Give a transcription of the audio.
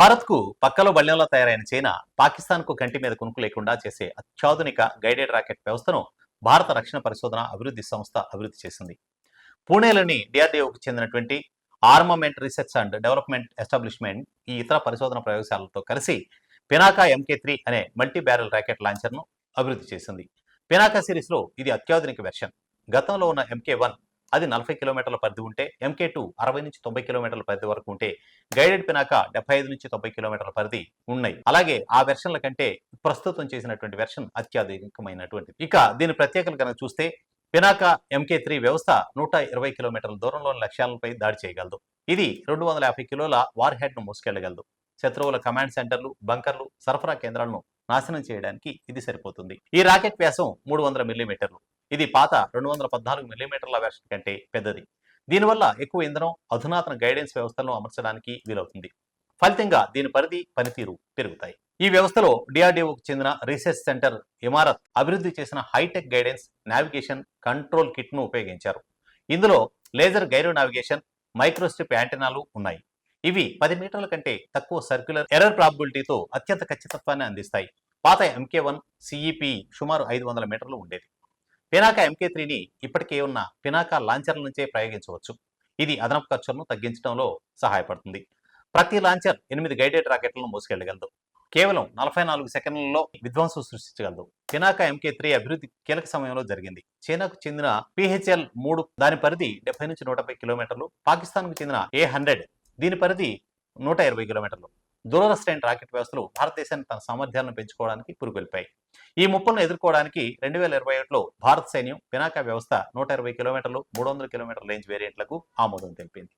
భారత్కు పక్కలో బళ్యంలో తయారైన చైనా పాకిస్తాన్కు కంటి మీద కునుకు లేకుండా చేసే అత్యాధునిక గైడెడ్ రాకెట్ వ్యవస్థను భారత రక్షణ పరిశోధన అభివృద్ధి సంస్థ అభివృద్ధి చేసింది. పూణేలోని డిఆర్డీఓకు చెందినటువంటి armament research and development establishment ఈ ఇతర పరిశోధన ప్రయోగశాలతో కలిసి పినాకా ఎంకే త్రీ అనే మల్టీ బ్యారెల్ రాకెట్ లాంచర్ను అభివృద్ధి చేసింది. పినాకా సిరీస్లో ఇది అత్యాధునిక వెర్షన్. గతంలో ఉన్న ఎంకే వన్ అది నలభై కిలోమీటర్ల పరిధి ఉంటే ఎంకే టూ అరవై నుంచి తొంభై కిలోమీటర్ల పరిధి వరకు ఉంటే గైడెడ్ పినాక డెబ్బై ఐదు నుంచి తొంభై కిలోమీటర్ల పరిధి ఉన్నాయి. అలాగే ఆ వెర్షన్ల కంటే ప్రస్తుతం చేసినటువంటి వెర్షన్ అత్యాధునికమైనటువంటిది ఇక దీని ప్రత్యేకత కనుక చూస్తే పినాక ఎంకే త్రీ వ్యవస్థ నూట ఇరవై కిలోమీటర్ల దూరంలోని లక్ష్యాలపై దాడి చేయగలదు. ఇది రెండు వందల యాభై కిలోల వార్ హెడ్ను మోసుకెళ్ళగలదు శత్రువుల కమాండ్ సెంటర్లు బంకర్లు సరఫరా కేంద్రాలను నాశనం చేయడానికి ఇది సరిపోతుంది. ఈ రాకెట్ వ్యాసం మూడు వందల మిల్లీమీటర్లు. ఇది పాత రెండు వందల పద్నాలుగు మిల్లీమీటర్ల వెర్షన్ కంటే పెద్దది. దీనివల్ల ఎక్కువ ఇంధనం అధునాతన గైడెన్స్ వ్యవస్థలను అమర్చడానికి వీలవుతుంది. ఫలితంగా దీని పరిధి పనితీరు పెరుగుతాయి. ఈ వ్యవస్థలో డిఆర్డీఓకు చెందిన రీసెర్చ్ సెంటర్ ఇమారత్ అభివృద్ధి చేసిన హైటెక్ గైడెన్స్ నావిగేషన్ కంట్రోల్ కిట్ను ఉపయోగించారు. ఇందులో లేజర్ గైరో నావిగేషన్ మైక్రోస్ట్రిప్ యాంటెనాలు ఉన్నాయి. ఇవి పది మీటర్ల కంటే తక్కువ సర్క్యులర్ ఎర్రర్ ప్రాబిలిటీతో అత్యంత ఖచ్చితత్వాన్ని అందిస్తాయి. పాత ఎంకే వన్ సిఈపి సుమారు ఐదు వందల మీటర్లు ఉండేది. పినాకా ఎంకే త్రీని ఇప్పటికే ఉన్న పినాకా లాంచర్ల నుంచే ప్రయోగించవచ్చు. ఇది అదనపు ఖర్చులను తగ్గించడంలో సహాయపడుతుంది. ప్రతి లాంచర్ ఎనిమిది గైడెడ్ రాకెట్లను మోసుకెళ్ళగలదు కేవలం నలభై నాలుగు సెకండ్లలో విధ్వంసం సృష్టించగలదు. పినాకా ఎంకే త్రీ అభివృద్ధి కీలక సమయంలో జరిగింది. చైనాకు చెందిన పిహెచ్ఎల్ మూడు దాని పరిధి డెబ్బై నుంచి నూట కిలోమీటర్లు. పాకిస్తాన్కు చెందిన ఏ హండ్రెడ్ దీని పరిధి నూట ఇరవై కిలోమీటర్లు. దూరదర్శన్ రాకెట్ వ్యవస్థలు భారతదేశాన్ని తన సామర్థ్యాలను పెంచుకోవడానికి పురుగొల్పాయి. ఈ ముప్పులను ఎదుర్కోవడానికి రెండు వేల ఇరవై ఒకటిలో భారత సైన్యం పినాక వ్యవస్థ నూట ఇరవై కిలోమీటర్లు మూడు వందల కిలోమీటర్ల రేంజ్ వేరియంట్లకు ఆమోదం తెలిపింది.